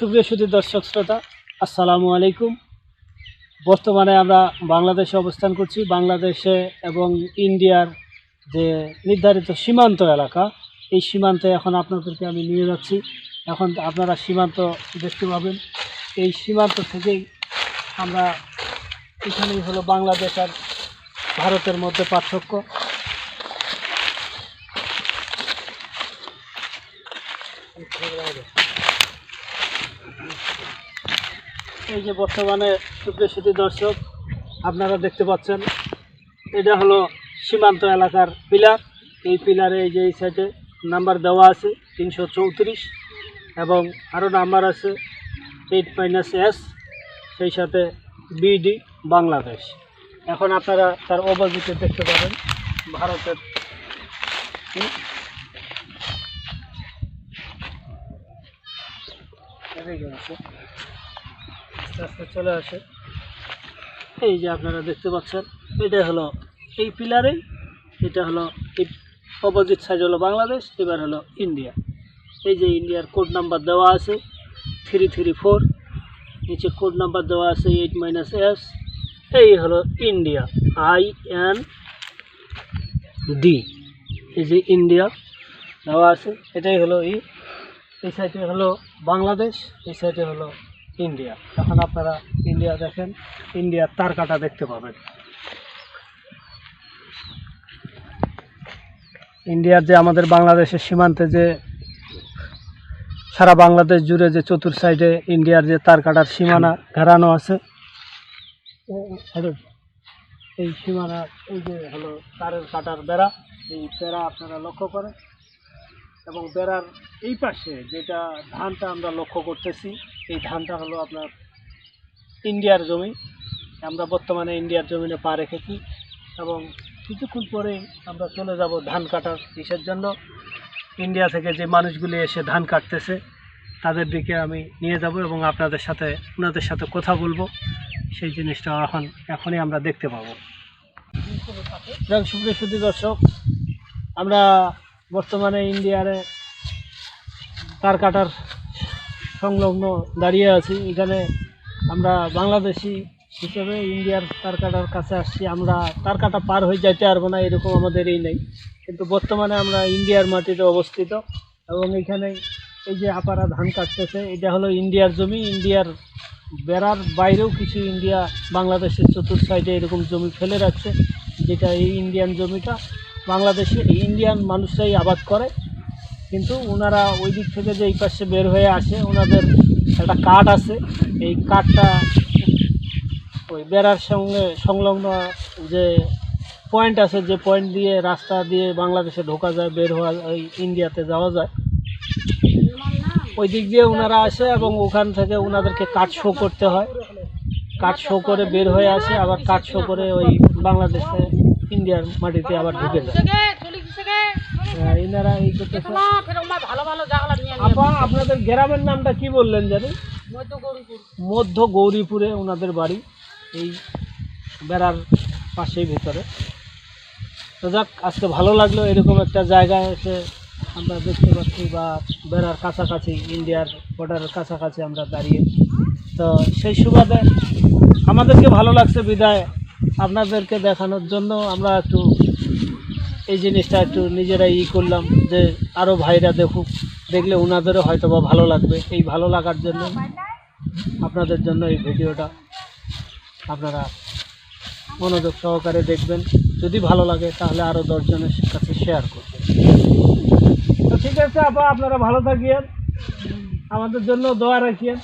সুপ্রিয় সুধী দর্শক শ্রোতা, আসসালামু আলাইকুম। বর্তমানে আমরা বাংলাদেশে অবস্থান করছি। বাংলাদেশে এবং ইন্ডিয়ার যে নির্ধারিত সীমান্ত এলাকা, এই সীমান্তে এখন আপনাদেরকে আমি নিয়ে যাচ্ছি। এখন আপনারা সীমান্ত দেখতে পাবেন। এই সীমান্ত থেকেই আমরা এখানেই হলো বাংলাদেশ আর ভারতের মধ্যে পার্থক্য। এই যে বর্তমানে সুপ্রিয় দর্শক, আপনারা দেখতে পাচ্ছেন, এটা হলো সীমান্ত এলাকার পিলার। এই পিলারে এই যে এই সাইডে নাম্বার দেওয়া আছে তিনশো চৌত্রিশ এবং আরও নাম্বার আছে এইট মাইনাস এস সেই সাথে বিডি বাংলাদেশ। এখন আপনারা তার অপোজিটে দেখতে পাবেন ভারতের আছে আস্তে আস্তে চলে আসে। এই যে আপনারা দেখতে পাচ্ছেন, এটা হলো এই পিলারেই এটা হলো এই অপোজিট সাইড হলো বাংলাদেশ, এবার হলো ইন্ডিয়া। এই যে ইন্ডিয়ার কোড নাম্বার দেওয়া আছে থ্রি থ্রি ফোর, নিচে কোড নাম্বার দেওয়া আছে এইট মাইনাস এস। এই হলো ইন্ডিয়া, আই এন ডি। এই যে ইন্ডিয়া দেওয়া আছে, এটাই হলো ই, এই সাইডে হলো বাংলাদেশ, এই সাইডে হলো ইন্ডিয়া। এখন আপনারা ইন্ডিয়া দেখেন, ইন্ডিয়ার তার কাটা দেখতে পাবেন। ইন্ডিয়ার যে আমাদের বাংলাদেশের সীমান্তে যে সারা বাংলাদেশ জুড়ে যে চতুর সাইডে ইন্ডিয়ার যে তার কাটার সীমানা ঘেরানো আছে এই সীমানা, এই যে হলো তারের কাটার বেড়া, এই বেড়া আপনারা লক্ষ্য করেন। এবং বেড়ার এই পাশে যেটা ধানটা আমরা লক্ষ্য করতেছি, এই ধানটা হলো আপনার ইন্ডিয়ার জমি। আমরা বর্তমানে ইন্ডিয়ার জমিনে পা রেখেছি এবং কিছুক্ষণ পরে আমরা চলে যাব ধান কাটার ইসের জন্য। ইন্ডিয়া থেকে যে মানুষগুলি এসে ধান কাটতেছে, তাদের দিকে আমি নিয়ে যাব এবং আপনাদের সাথে, ওনাদের সাথে কথা বলব। সেই জিনিসটা এখন, এখনই আমরা দেখতে পাবো। সুপ্রিয় দর্শক, আমরা বর্তমানে ইন্ডিয়ারে তার কাটার সংলগ্ন দাঁড়িয়ে আছি। এখানে আমরা বাংলাদেশি হিসেবে ইন্ডিয়ার তার কাটার কাছে আসছি। আমরা তার কাটা পার হয়ে যাইতে পারব না, এরকম আমাদের এই নেই। কিন্তু বর্তমানে আমরা ইন্ডিয়ার মাটিতে অবস্থিত এবং এখানে এই যে আপারা ধান কাটতেছে, এটা হলো ইন্ডিয়ার জমি। ইন্ডিয়ার বেড়ার বাইরেও কিছু ইন্ডিয়া বাংলাদেশের চতুর সাইডে এরকম জমি ফেলে রাখছে, যেটা এই ইন্ডিয়ান জমিটা। বাংলাদেশে ইন্ডিয়ান মানুষরাই আবাদ করে। কিন্তু ওনারা ওই দিক থেকে যে এই পাশে বের হয়ে আসে ওনাদের একটা কাঠ আছে। এই কাঠটা ওই বেড়ার সঙ্গে সংলগ্ন যে পয়েন্ট আছে, যে পয়েন্ট দিয়ে রাস্তা দিয়ে বাংলাদেশে ঢোকা যায়, বের হওয়া ওই ইন্ডিয়াতে যাওয়া যায়। ওই দিক দিয়ে ওনারা আসে এবং ওখান থেকে ওনাদেরকে কাঠ শো করতে হয়। কাঠ শো করে বের হয়ে আসে, আবার কাঠ শো করে ওই বাংলাদেশে ইন্ডিয়ার মাটিতে আবার ঢুকে হ্যাঁ, এই করতেছে। আপা আপনাদের গ্রামের নামটা কি বললেন জানি? মধ্য গৌরীপুরে ওনাদের বাড়ি এই বেড়ার পাশেই ভেতরে। তো যাক আজকে ভালো লাগল এরকম একটা জায়গায় এসে আমরা দেখতে পাচ্ছি বা বেড়ার কাছাকাছি ইন্ডিয়ার বর্ডারের কাছাকাছি আমরা দাঁড়িয়ে। তো সেই সুবাদে আমাদেরকে ভালো লাগছে বিদায়। আপনাদেরকে দেখানোর জন্য আমরা একটু এই জিনিসটা একটু নিজেরাই ই করলাম যে আরও ভাইরা দেখুক, দেখলে ওনাদেরও হয়তো বা ভালো লাগবে। এই ভালো লাগার জন্য আপনাদের জন্য এই ভিডিওটা আপনারা মনোযোগ সহকারে দেখবেন। যদি ভালো লাগে তাহলে আরও দশজনের কাছে শেয়ার করবেন। তো ঠিক আছে আপা, আপনারা ভালো থাকিয়েন আমাদের জন্য দোয়া রাখিয়েন।